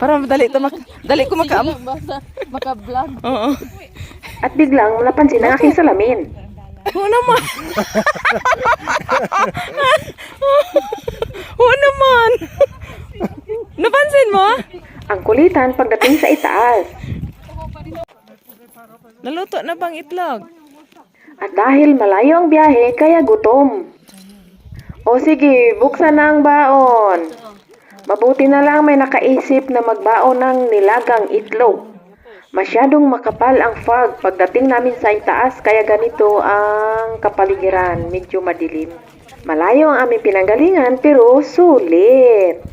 Para madali to mak dali ko. Basta maka-vlog. Oo. At biglang napansin ang aking salamin. Oo naman. Oo naman. Napansin mo? Ang kulitan pagdating sa itaas. Naluto na bang itlog? At dahil malayo ang biyahe, kaya gutom. O sige, buksan na ang baon. Mabuti na lang may nakaisip na magbaon ng nilagang itlog. Masyadong makapal ang fog pagdating namin sa itaas kaya ganito ang kapaligiran, medyo madilim. Malayo ang aming pinanggalingan pero sulit.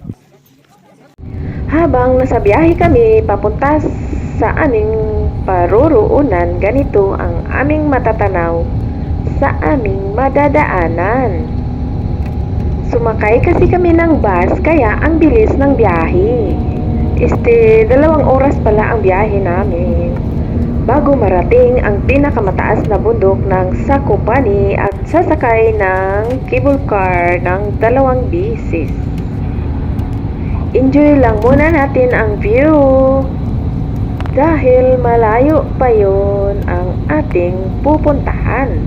Habang nasa biyahe kami papunta sa aming paruroonan, ganito ang aming matatanaw sa aming madadaanan. Sumakay kasi kami ng bus kaya ang bilis ng biyahe. Este, dalawang oras pala ang biyahe namin. Bago marating ang pinakamataas na bundok ng Sakopani at sasakay ng cable car ng dalawang bisis. Enjoy lang muna natin ang view. Dahil malayo pa yon ang ating pupuntahan.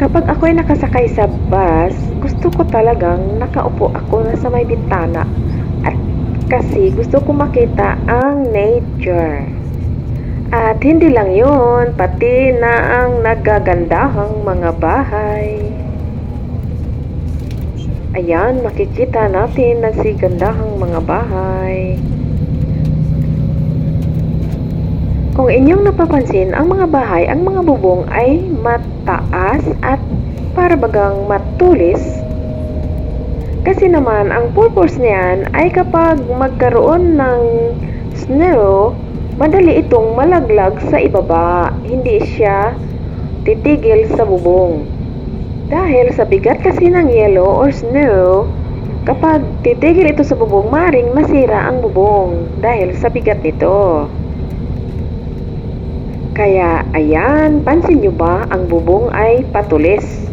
Kapag ako'y nakasakay sa bus, gusto ko talagang nakaupo ako na sa may bintana. At kasi gusto ko makita ang nature. At hindi lang yon, pati na ang nagagandahang mga bahay. Ayan, makikita natin na si gandahang mga bahay. Kung inyong napapansin, ang mga bahay, ang mga bubong ay mataas at para bagang matulis. Kasi naman, ang purpose niyan ay kapag magkaroon ng snow, madali itong malaglag sa ibaba. Hindi siya titigil sa bubong. Dahil sa bigat kasi ng yellow or snow, kapag titigil ito sa bubong, maring masira ang bubong dahil sa bigat nito. Kaya ayan, pansin nyo ba ang bubong ay patulis?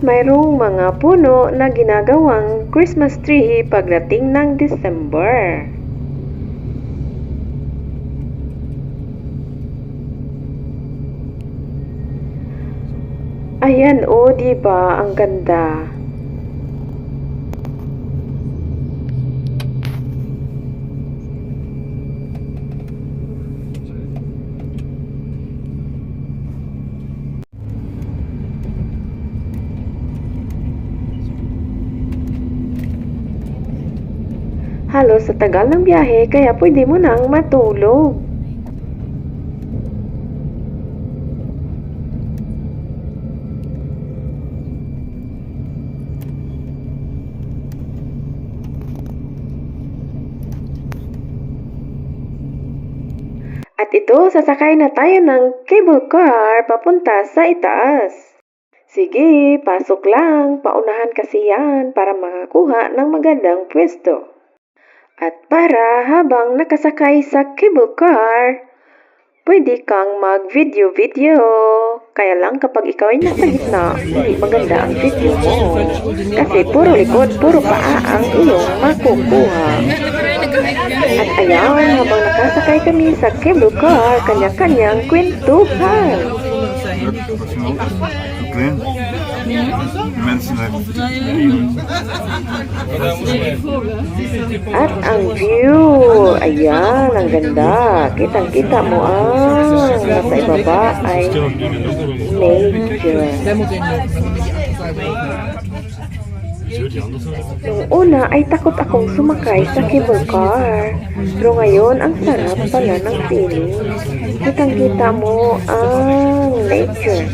At mayroong mga puno na ginagawang Christmas tree pagdating ng December. Ayan o, di ba ang ganda. Halos sa tagal ng biyahe kaya pwede mo nang matulog. At ito, sasakay na tayo ng cable car papunta sa itaas. Sige, pasok lang. Paunahan kasi yan para makakuha ng magandang pwesto. At para habang nakasakay sa cable car, pwede kang mag-video-video. Kaya lang kapag ikaw ay nasa gitna, hindi maganda ang video mo. Kasi puro likod, puro paa ang iyong makukuha. At ayan, habang nakasakay kami sa cable car, kanya-kanyang kwentuhan. At ang view, ayan, ang ganda. Kitang-kita mo ang nasa ibaba ay nature. Una ay takot akong sumakay sa cable car. Pero ngayon, ang sarap pala ng feeling. Kitang-kita mo ang nature.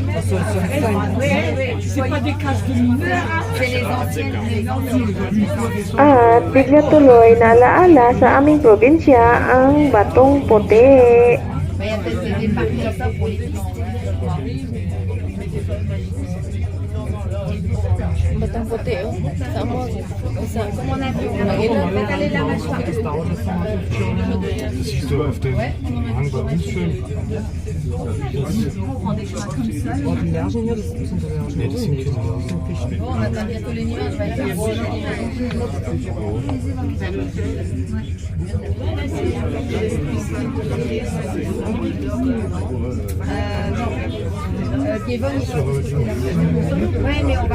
At bigla tuloy naalaala sa aming probinsya ang batong puti. Batang puti oh. Sama isa. Matali lang ang siya. Siehst du auf dem Hang bei uns schön? Euh, Kevin, on... Ang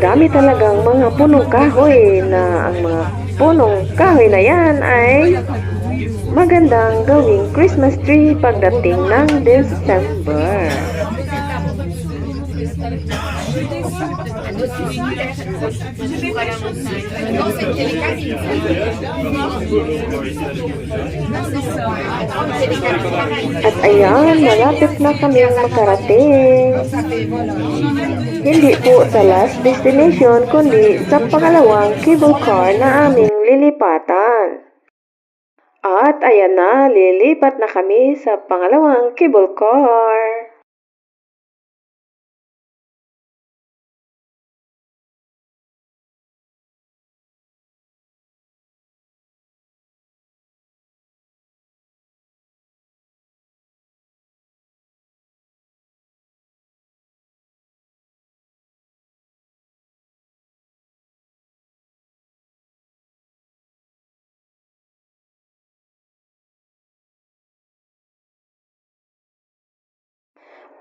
dami talagang mga punong kahoy na ang mga punong kahoy na yan ay magandang gawing Christmas tree pagdating ng December. At ayan, malapit na kaming makarating. Hindi po sa last destination, kundi sa pangalawang cable car na aming lilipatan. At ayan na, lilipat na kami sa pangalawang cable car.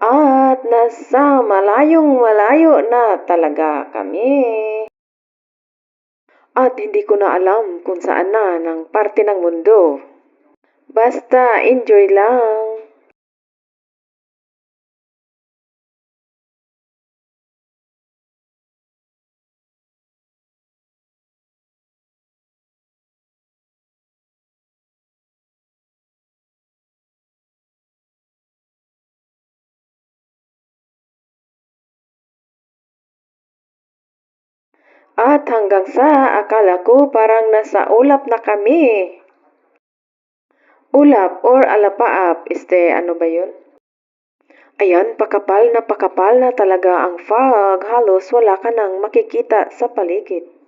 At nasa malayong malayo na talaga kami. At hindi ko na alam kung saan na ng parte ng mundo. Basta enjoy lang. At hanggang sa akala ko parang nasa ulap na kami. Ulap or alapaap, este ano ba yun? Ayan, pakapal na pakapal na talaga ang fog. Halos wala ka nang makikita sa paligid.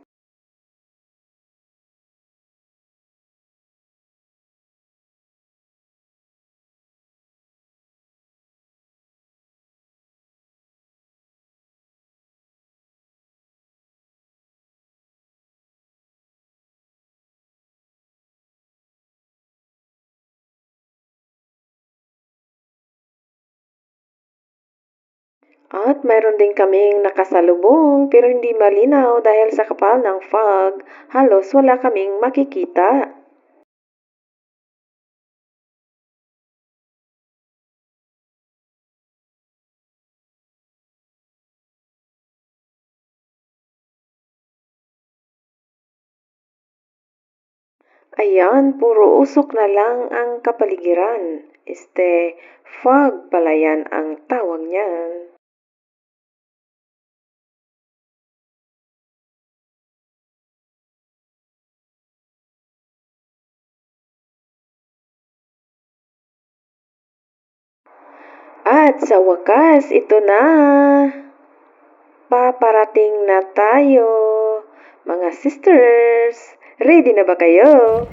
At mayroon din kaming nakasalubong pero hindi malinaw dahil sa kapal ng fog. Halos wala kaming makikita. Ayan, puro usok na lang ang kapaligiran. Este, fog pala yan ang tawag niyan. At sa wakas, ito na. Paparating na tayo. Mga sisters, ready na ba kayo?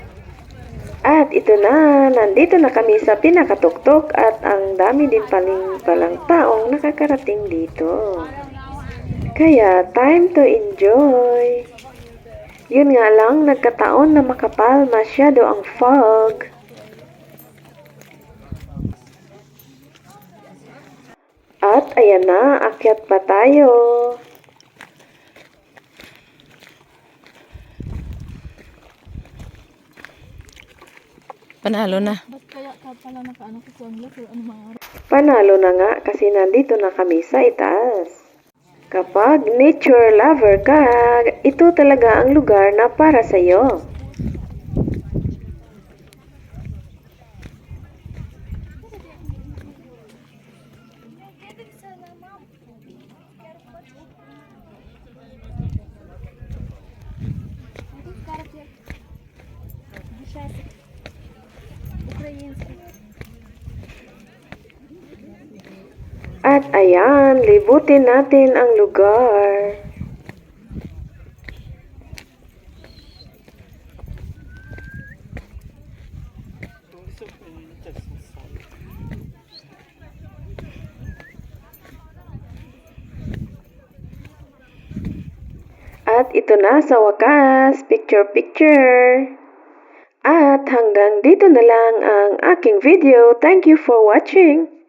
At ito na, nandito na kami sa pinakatuktok at ang dami din paling palang taong nakakarating dito. Kaya time to enjoy. Yun nga lang, nagkataon na makapal masyado ang fog. At ayan na, akyat pa tayo. Panalo na. Panalo na nga kasi nandito na kami sa itaas. Kapag nature lover ka, ito talaga ang lugar na para sa'yo. At ayan, libutin natin ang lugar. At ito na sa wakas, picture-picture. At hanggang dito na lang ang aking video. Thank you for watching.